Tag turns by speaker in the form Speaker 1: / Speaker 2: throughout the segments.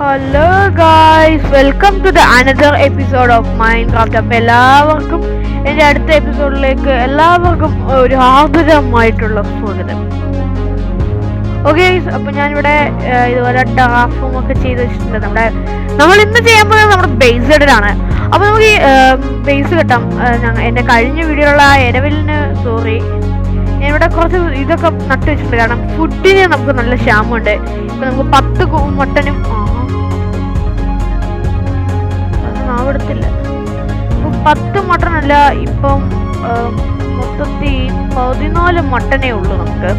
Speaker 1: Hello guys welcome to the another episode of mind craft അപ്പം എല്ലാവർക്കും എന്റെ അടുത്ത എപ്പിസോഡിലേക്ക് എല്ലാവർക്കും ഒരു ആഗ്രഹമായിട്ടുള്ള സ്വാഗതം. ഓക്കെ അപ്പം ഞാനിവിടെ ഇതുപോലെ ടാഫും ഒക്കെ ചെയ്ത് വെച്ചിട്ടുണ്ട്. നമ്മുടെ നമ്മൾ ഇന്ന് ചെയ്യാൻ പോകുന്നത് നമ്മുടെ ബേസ് ഇടലാണ് അപ്പോൾ നമുക്ക് ഈ ബേസ് കിട്ടാം. എന്റെ കഴിഞ്ഞ വീഡിയോയിലുള്ള എരവിലിന് സോറി ഇവിടെ കുറച്ച് ഇതൊക്കെ നട്ടു വെച്ചിട്ടുണ്ട്. കാരണം ഫുഡിന് നമുക്ക് നല്ല ക്ഷാമമുണ്ട്. ഇപ്പം നമുക്ക് പത്ത് മട്ടനും പത്ത് മട്ടനല്ല ഇപ്പം മൊത്തത്തി പതിനാല് മട്ടനേ ഉള്ളൂ നമുക്ക്.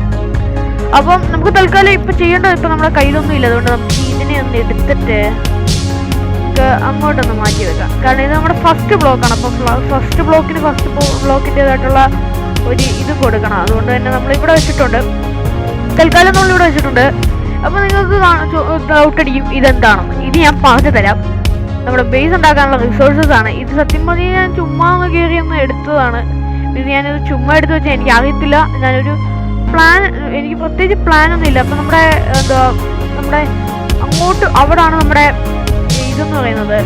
Speaker 1: അപ്പം നമുക്ക് തൽക്കാലം ഇപ്പം ചെയ്യേണ്ടത് ഇപ്പം നമ്മുടെ കയ്യിലൊന്നും ഇല്ല അതുകൊണ്ട് നമുക്ക് ഇതിനെ ഒന്ന് എടുത്തിട്ട് നമുക്ക് അങ്ങോട്ടൊന്ന് മാറ്റി വെക്കാം. കാരണം ഇത് നമ്മുടെ ഫസ്റ്റ് ബ്ലോക്കാണ് അപ്പം ഫസ്റ്റ് ബ്ലോക്കിന് ഫസ്റ്റ് ബ്ലോക്കിന്റെതായിട്ടുള്ള ഒരു ഇത് കൊടുക്കണം. അതുകൊണ്ട് തന്നെ നമ്മൾ ഇവിടെ വെച്ചിട്ടുണ്ട്. തൽക്കാലം നമ്മൾ ഇവിടെ വെച്ചിട്ടുണ്ട്. അപ്പോൾ നിങ്ങൾക്ക് ഡൗട്ട് അടിക്കും ഇതെന്താണെന്ന്. ഇത് ഞാൻ പറഞ്ഞു തരാം നമ്മുടെ ബേസ് ഉണ്ടാക്കാനുള്ള റിസോഴ്സസ് ആണ്. ഇത് സത്യം പറഞ്ഞാൽ ഞാൻ ചുമ്മാ ഒന്ന് കയറി ഒന്ന് എടുത്തതാണ്. ഇത് ഞാനത് ചുമ്മാ എടുത്തു വെച്ചാൽ എനിക്ക് അറിയത്തില്ല ഞാനൊരു പ്ലാൻ എനിക്ക് പ്രത്യേകിച്ച് പ്ലാൻ ഒന്നും ഇല്ല. അപ്പം നമ്മുടെ എന്താ നമ്മുടെ അങ്ങോട്ട് അവിടാണ് നമ്മുടെ ഇതെന്ന് പറയുന്നത്.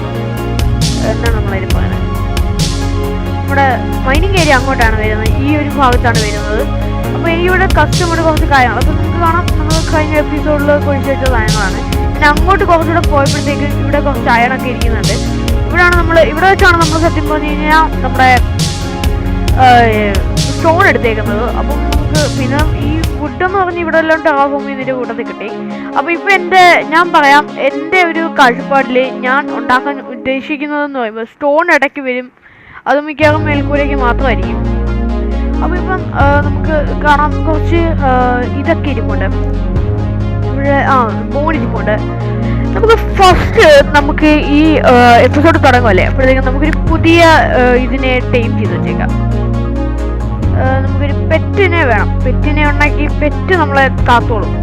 Speaker 1: എന്താണ് നമ്മളതിന് പറയുന്നത്? നമ്മുടെ മൈനിങ് ഏരിയ അങ്ങോട്ടാണ് വരുന്നത്. ഈ ഒരു ഭാഗത്താണ് വരുന്നത്. അപ്പോൾ എനിക്കിവിടെ കസ്റ്റമർ കുറച്ച് കാര്യങ്ങൾ. അപ്പോൾ നിങ്ങൾക്ക് കാണാം. നമ്മൾ കഴിഞ്ഞ എപ്പിസോഡിൽ കുഴിച്ചു വെച്ച സാധനങ്ങളാണ്. പിന്നെ അങ്ങോട്ട് കുറച്ചുകൂടെ പോയപ്പോഴത്തേക്ക് ഇവിടെ കുറച്ച് അയണൊക്കെ ഇരിക്കുന്നുണ്ട്. ഇവിടെയാണ് നമ്മൾ ഇവിടെ വെച്ചാണ് നമ്മൾ സത്യം പറഞ്ഞു കഴിഞ്ഞാൽ നമ്മുടെ സ്റ്റോൺ എടുത്തേക്കുന്നത്. അപ്പം നമുക്ക് പിന്നെ ഈ ഫുഡ് എന്ന് പറഞ്ഞ് ഇവിടെ എല്ലാം ടെറാഫോം ഇതിന്റെ കൂട്ടത്തിൽ കിട്ടി. അപ്പോൾ ഇപ്പോൾ എന്റെ ഞാൻ പറയാം എന്റെ ഒരു കാഴ്ചപ്പാടിൽ ഞാൻ ഉണ്ടാക്കാൻ ഉദ്ദേശിക്കുന്നതെന്ന് പറയുമ്പോൾ സ്റ്റോൺ ഇടയ്ക്ക് വരും. അത് മിക്കവാറും മേൽക്കൂരയ്ക്ക് മാത്രമായിരിക്കും. അപ്പോൾ ഇപ്പം നമുക്ക് കാണാം കുറച്ച് ഇതൊക്കെ ഇരിപ്പുണ്ട്. ഇവിടെ ആ ബോൺ ഇരിപ്പുണ്ട് നമുക്ക് ഫസ്റ്റ് നമുക്ക് ഈ എപ്പിസോഡ് തുടങ്ങുമല്ലേ അപ്പോഴത്തേക്കും നമുക്കൊരു പുതിയ ഇതിനെ ടൈം ചെയ്ത് വെച്ചേക്കാം. നമുക്കൊരു പെറ്റിനെ വേണം. പെറ്റിനെ ഉണ്ടാക്കി പെറ്റ് നമ്മളെ കാത്തോളും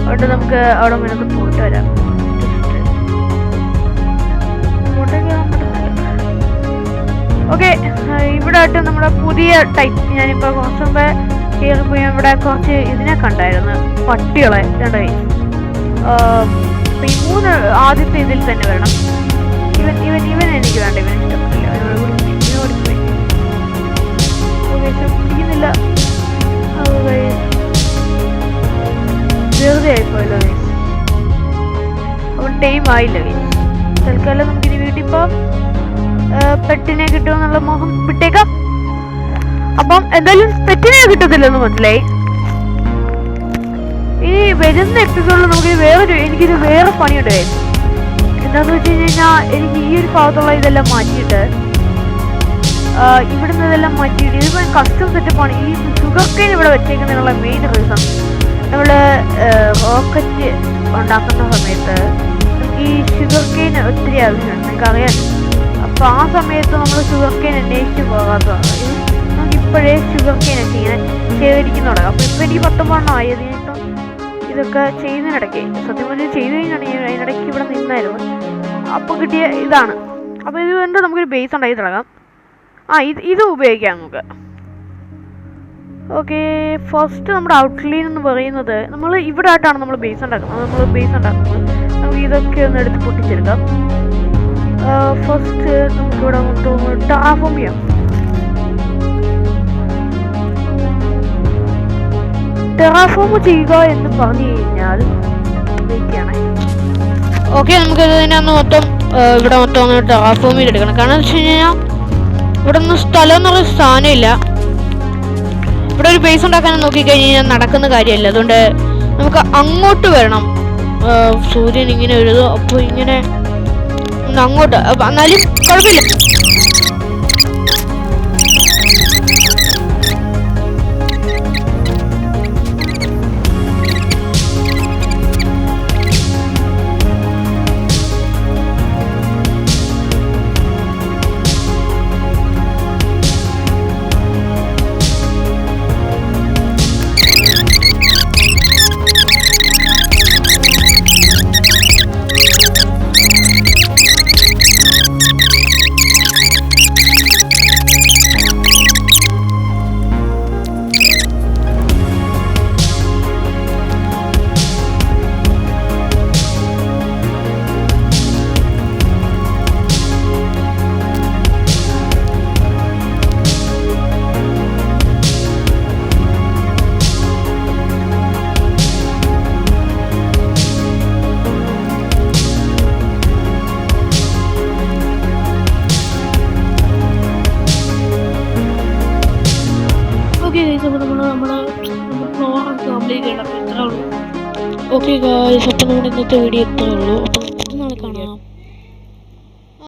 Speaker 1: അതുകൊണ്ട് നമുക്ക് അവിടെ മുന്നോട്ട് പോയിട്ട് വരാം. ഓക്കെ ഇവിടെ ആയിട്ട് നമ്മുടെ പുതിയ ടൈപ്പ് ഞാനിപ്പോൾ കുറച്ച് മുമ്പേ കയറിപ്പോയി ഇവിടെ കുറച്ച് ഇതിനെ കണ്ടായിരുന്നു പട്ടികളെ രണ്ട് മൂന്ന് ആദ്യത്തെ ഇതിൽ തന്നെ വരണം. ഇവൻ ഇവൻ ഇവൻ എനിക്ക് വേണ്ട ഇവൻ ഇഷ്ടപ്പെട്ടില്ല ഇവനോട് പിടിക്കുന്നില്ല. വെറുതെ ആയിപ്പോയല്ലോ. അപ്പോൾ ടൈം ആയില്ല. തൽക്കാലം നമുക്കിനി വീട്ടിൽ പോവാം. പെട്ടിനെ കിട്ടുമെന്നുള്ള മോഹം വിട്ടേക്കാം. അപ്പം എന്തായാലും പെറ്റിനെ കിട്ടത്തില്ലെന്ന് മനസ്സിലായി. ഈ വരുന്ന എപ്പിസോഡിൽ നമുക്ക് വേറൊരു എനിക്കൊരു വേറെ പണിയുണ്ട് എന്താന്ന് വെച്ച് കഴിഞ്ഞാൽ എനിക്ക് ഈ ഒരു ഭാഗത്തുള്ള ഇതെല്ലാം മാറ്റിയിട്ട് ഇവിടുന്ന് ഇതെല്ലാം മാറ്റിയിട്ട് ഇതിപ്പോ കസ്റ്റം സെറ്റപ്പാണ് ഈ ഷുഗർ കെയിൻ ഇവിടെ വെച്ചേക്കുന്നതിനുള്ള മെയിൻ റീസൺ നമ്മൾ റോക്കറ്റ് ഉണ്ടാക്കുന്ന സമയത്ത് ഈ ഷുഗർ കെയിൻ ഒത്തിരി ആവശ്യമുണ്ട് നിങ്ങൾക്ക് അറിയാം അപ്പോൾ ആ സമയത്ത് നമ്മൾ ഷുഗർ കെയിൻ അന്വേഷിച്ച് പോകാത്തതാണ്. ഇപ്പോഴേ ഷുഗർ കെയിൻ ഇങ്ങനെ ശേഖരിക്കുന്ന തുടങ്ങും അപ്പോൾ ഇപ്പോൾ എനിക്ക് പത്തൊമ്പതെണ്ണം ആയത് ഇപ്പം ഇതൊക്കെ ചെയ്യുന്നതിനിടയ്ക്ക് സത്യം പറഞ്ഞാൽ ചെയ്ത് കഴിഞ്ഞാണ് അതിനിടയ്ക്ക് ഇവിടെ നിന്നായിരുന്നു. അപ്പോൾ കിട്ടിയ ഇതാണ്. അപ്പോൾ ഇത് കൊണ്ട് നമുക്കൊരു ബേസ് ഉണ്ടായി തുടങ്ങാം. ആ ഇത് ഇത് ഉപയോഗിക്കാം നമുക്ക്. ഓക്കെ ഫസ്റ്റ് നമ്മുടെ ഔട്ട്ലൈൻ എന്ന് പറയുന്നത് നമ്മൾ ഇവിടെ ആയിട്ടാണ് നമ്മൾ ബേസ് ഉണ്ടാക്കുന്നത് നമ്മൾ ബേസ് ഉണ്ടാക്കുന്നത് നമുക്ക് ഇതൊക്കെ ഒന്ന് എടുത്ത് പൊട്ടിച്ചെടുക്കാം. ഫസ്റ്റ് നമുക്കിവിടെ ടാഫോം ചെയ്യാം ടെറാഫോം ചെയ്യുക എന്ന് പറഞ്ഞു കഴിഞ്ഞാൽ ഓക്കെ നമുക്ക് ഇതിനെ ഒന്ന് മൊത്തം ഇവിടെ മൊത്തം അങ്ങനെ ടെറാഫോം ചെയ്തെടുക്കണം കാരണം വെച്ച് കഴിഞ്ഞാൽ ഇവിടെ ഒന്നും സ്ഥലം എന്ന് പറയുന്ന സ്ഥാനമില്ല ഇവിടെ ഒരു ബേസ് ഉണ്ടാക്കാൻ നോക്കിക്കഴിഞ്ഞ് കഴിഞ്ഞാൽ നടക്കുന്ന കാര്യമല്ല. അതുകൊണ്ട് നമുക്ക് അങ്ങോട്ട് വരണം. സൂര്യൻ ഇങ്ങനെ എഴുതും അപ്പോൾ ഇങ്ങനെ അങ്ങോട്ട് എന്നാലും കുഴപ്പമില്ല.
Speaker 2: ഓക്കെ ഗൈസ് അപ്പോൾ നമ്മൾ നമ്മുടെ നമ്മുടെ കംപ്ലീറ്റ് ചെയ്യണം ഇത്രേ ഉള്ളൂ.
Speaker 3: ഓക്കെ ഗൈസ് അപ്പോൾ നമ്മുടെ ഇന്നത്തെ വീഡിയോ ഇത്രേ ഉള്ളൂ.